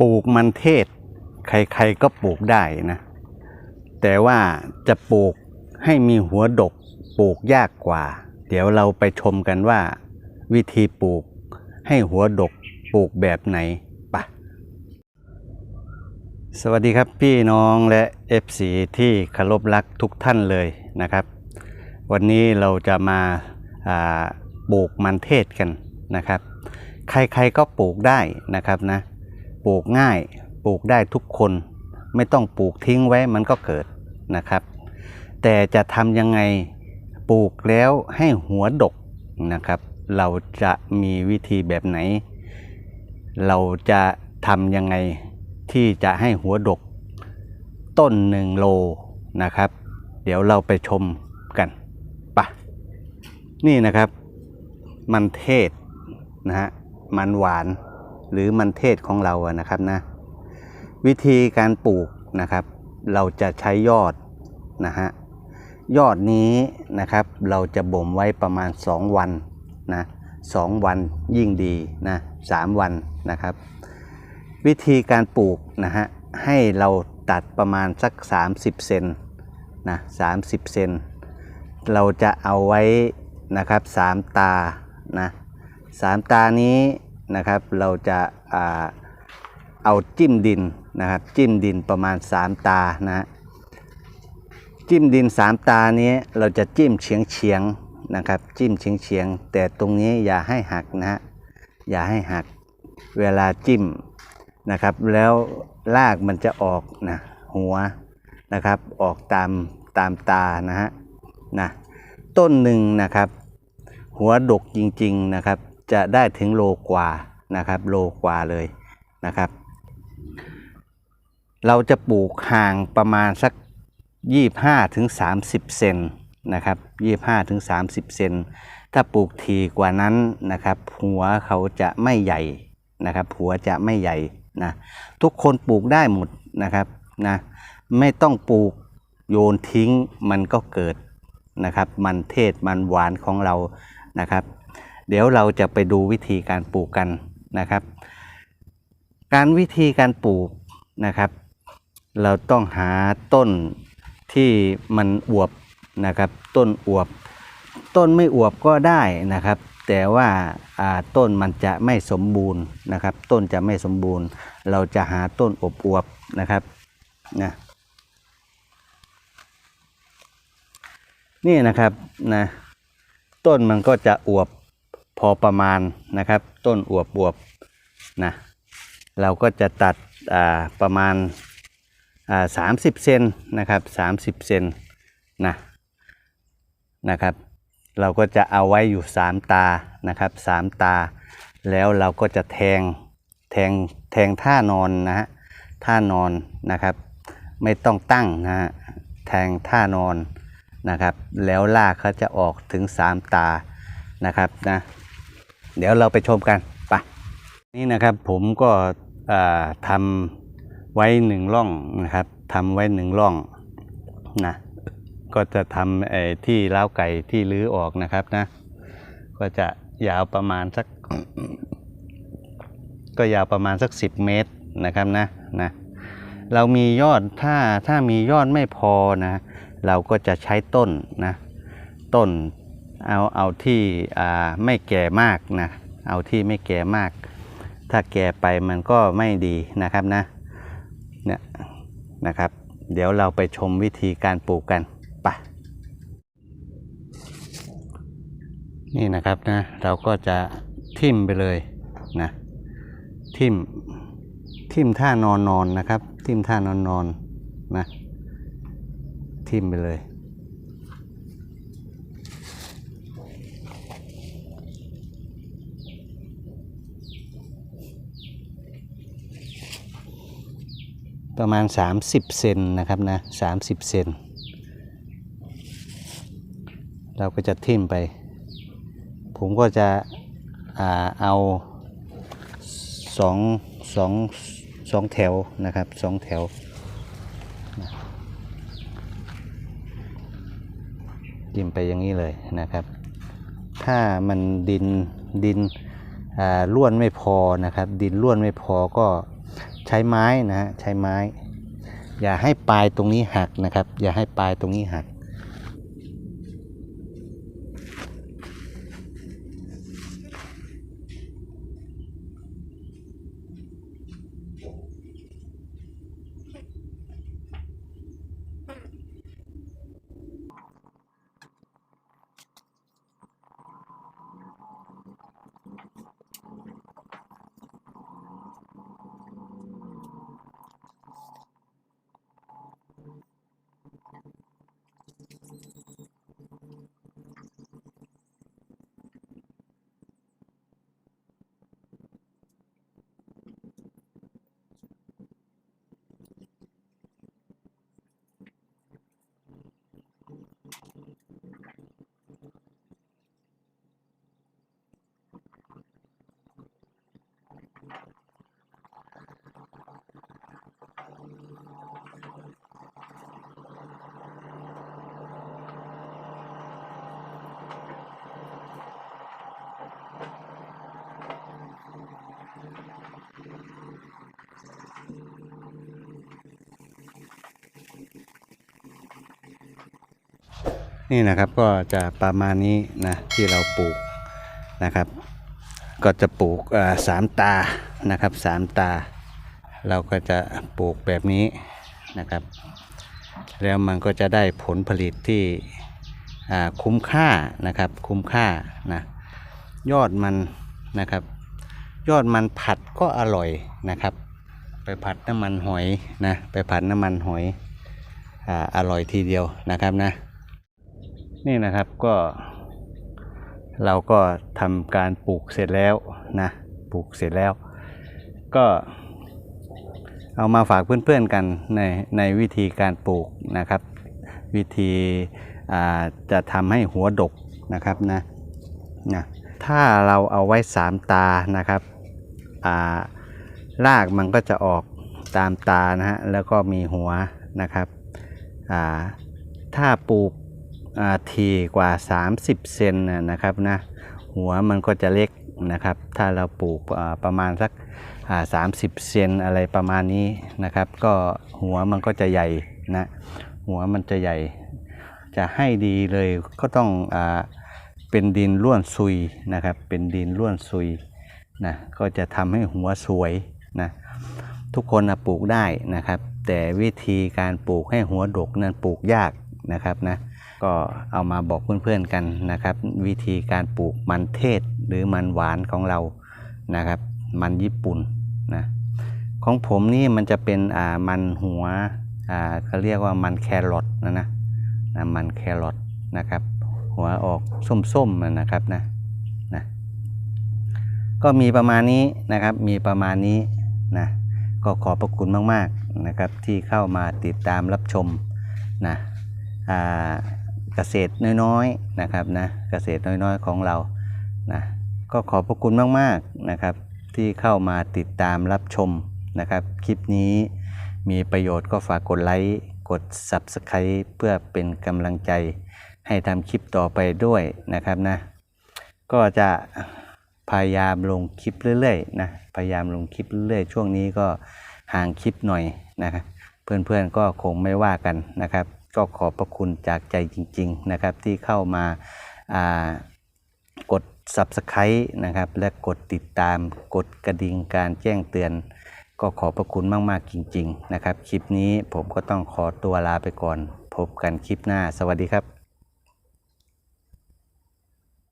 ปลูกมันเทศ ใครๆก็ปลูกได้นะ แต่ว่าจะปลูกให้มีหัวดกปลูกยากกว่า เดี๋ยวเราไปชมกันว่า วิธีปลูกให้หัวดกปลูกแบบไหนปะสวัสดีครับพี่น้องและ FC ที่เคารพรักทุกท่านเลยนะครับ วันนี้เราจะมาาปลูกมันเทศกันนะครับ ใครๆก็ปลูกได้นะครับนะ ลูกง่ายปลูกได้ทุกคน ไม่ต้องปลูกทิ้งไว้มันก็เกิดนะครับ แต่จะทำยังไงปลูกแล้วให้หัวดกนะครับ เราจะมีวิธีแบบไหน เราจะทำยังไงที่จะให้หัวดก ต้นหนึ่งโลนะครับ เดี๋ยวเราไปชมกันปะนี่นะครับ มันเทศนะฮะมันหวาน หรือมันเทศของเราอะนะครับนะวิธีการปลูกนะครับ เราจะใช้ยอดนะฮะยอดนี้นะครับ เราจะบ่มไว้ประมาณ 2 วันนะสองวันยิ่งดีนะสามวันนะครับ วิธีการปลูกนะฮะให้เราตัดประมาณสัก 30 เซนนะ30 เซนเราจะเอาไว้นะครับสามตานะสามตานี้ นะครับ เราจะเอาจิ้มดินนะครับ จิ้มดินประมาณ 3 ตานะจิ้มดิน 3 ตานี้เราจะจิ้มเฉียงเฉียงนะครับ จิ้มเฉียงเฉียงแต่ตรงนี้อย่าให้หักนะฮะอย่าให้หักเวลาจิ้มนะครับ แล้วรากมันจะออกนะหัวนะครับออกตามตามตานะฮะนะต้นหนึ่งนะครับ หัวดกจริงๆนะครับ จะได้ถึงโลกว่านะครับโลกว่าเลยนะครับ เราจะปลูกห่างประมาณสัก 25ถึง30 เซนนะครับ25ถึง30 เซนถ้าปลูกทีกว่านั้นนะครับ หัวเขาจะไม่ใหญ่นะครับ หัวจะไม่ใหญ่นะทุกคนปลูกได้หมดนะครับนะไม่ต้องปลูกโยนทิ้งมันก็เกิดนะครับ มันเทศมันหวานของเรานะครับ เดี๋ยวเราจะไปดูวิธีการปลูกกันนะครับ การวิธีการปลูกนะครับ เราต้องหาต้นที่มันอวบนะครับ ต้นอวบ ต้นไม่อวบก็ได้นะครับ แต่ว่าาต้นมันจะไม่สมบูรณ์นะครับ ต้นจะไม่สมบูรณ์ เราจะหาต้นอบอวบนะครับนะนี่นะครับนะต้นมันก็จะอวบ พอประมาณนะครับ ต้นอวบอวบนะเราก็จะตัดประมาณสามสิบเซนนะครับสามสิบเซนนะนะครับ เราก็จะเอาไว้อยู่สามตานะครับสามตา แล้วเราก็จะแทงแทงแทงท่านอนนะฮะท่านอนนะครับ ไม่ต้องตั้งนะฮะแทงท่านอนนะครับ แล้วลากเขาจะออกถึงสามตานะครับนะ เดี๋ยวเราไปชมกันไปนี่นะครับผมก็ทำไว้หนึ่งร่องนะครับทำไว้หนึ่งร่องนะก็จะทำไอ้ที่เล้าไก่ที่ลื้อออกนะครับนะ ก็จะยาวประมาณสัก ก็ยาวประมาณสัก 10 เมตรนะครับนะนะเรามียอดถ้าถ้ามียอดไม่พอนะ เราก็จะใช้ต้นนะ ต้น เอาเอาที่ไม่แก่มากนะเอาที่ไม่แก่มาก ถ้าแก่ไปมันก็ไม่ดีนะครับนะเนี่ยนะครับ เดี๋ยวเราไปชมวิธีการปลูกกันไปนี่นะครับนะเราก็จะทิ่มไปเลยนะทิ่มทิ่มท่านอนนอนนะครับ ทิ่มท่านอนนอนนะทิ่มไปเลย ประมาณ 30 เซนนะครับนะ30 เซนเราก็จะทิ่มไป ผมก็จะอเอาสองสองสองแถวนะครับสองแถวนะทิ่มไปอย่างนี้เลยนะครับ ถ้ามันดินดินล้วนไม่พอนะครับ ดินล้วนไม่พอก็ ใช้ไม้นะฮะใช้ไม้ อย่าให้ปลายตรงนี้หักนะครับ อย่าให้ปลายตรงนี้หัก นี่นะครับก็จะประมาณนี้นะที่เราปลูกนะครับ ก็จะปลูกสามตานะครับสามตา เราก็จะปลูกแบบนี้นะครับ แล้วมันก็จะได้ผลผลิตที่คุ้มค่านะครับคุ้มค่านะยอดมันนะครับ ยอดมันผัดก็อร่อยนะครับ ไปผัดน้ำมันหอยนะไปผัดน้ำมันหอยออร่อยทีเดียวนะครับนะ นี่นะครับก็เราก็ทำการปลูกเสร็จแล้วนะปลูกเสร็จแล้ว ก็เอามาฝากเพื่อนๆกันในในวิธีการปลูกนะครับ วิธีจะทำให้หัวดกนะครับนะนะถ้าเราเอาไว้สามตานะครับอ่ารากมันก็จะออกตามตานะฮะแล้วก็มีหัวนะครับอ่าถ้าปลูก ทีกว่า 30 เซนนะครับนะหัวมันก็จะเล็กนะครับ ถ้าเราปลูกประมาณสักอ่า30เซนอะไรประมาณนี้นะครับ ก็หัวมันก็จะใหญ่นะหัวมันจะใหญ่ จะให้ดีเลยก็ต้องอเป็นดินร่วนซุยนะครับ เป็นดินร่วนซุยนะก็จะทำให้หัวสวยนะทุกคนนะปลูกได้นะครับ แต่วิธีการปลูกให้หัวดกนั้นปลูกยากนะครับนะ ก็เอามาบอกเพื่อนๆกันนะครับ วิธีการปลูกมันเทศหรือมันหวานของเรานะครับ มันญี่ปุ่นนะของผมนี่มันจะเป็นอ่ามันหัวอ่าเขาเรียกว่ามันแครอทนะนะนะมันแครอทนะครับ หัวออกส้มๆนะนะครับนะนะก็มีประมาณนี้นะครับมีประมาณนี้นะก็ขอบพระคุณมากๆนะครับที่เข้ามาติดตามรับชมนะอ่า เกษตรน้อยๆนะครับนะเกษตรน้อยๆของเรานะก็ขอบพระคุณมากๆนะครับ ที่เข้ามาติดตามรับชมนะครับ คลิปนี้มีประโยชน์ก็ฝากกดไลค์กด Subscribe เพื่อเป็นกำลังใจให้ทำคลิปต่อไปด้วยนะครับนะ ก็จะพยายามลงคลิปเรื่อยๆนะพยายามลงคลิปเรื่อยๆ ช่วงนี้ก็ห่างคลิปหน่อยนะครับเพื่อนๆก็คงไม่ว่ากันนะครับ ก็ขอบพระคุณจากใจจริง ๆ นะครับ ที่เข้ามาากด Subscribe นะครับ และกดติดตามกดกระดิ่งการแจ้งเตือน ก็ขอบพระคุณมาก ๆ จริง ๆ นะครับ คลิปนี้ผมก็ต้องขอตัวลาไปก่อน พบกันคลิปหน้า สวัสดีครับ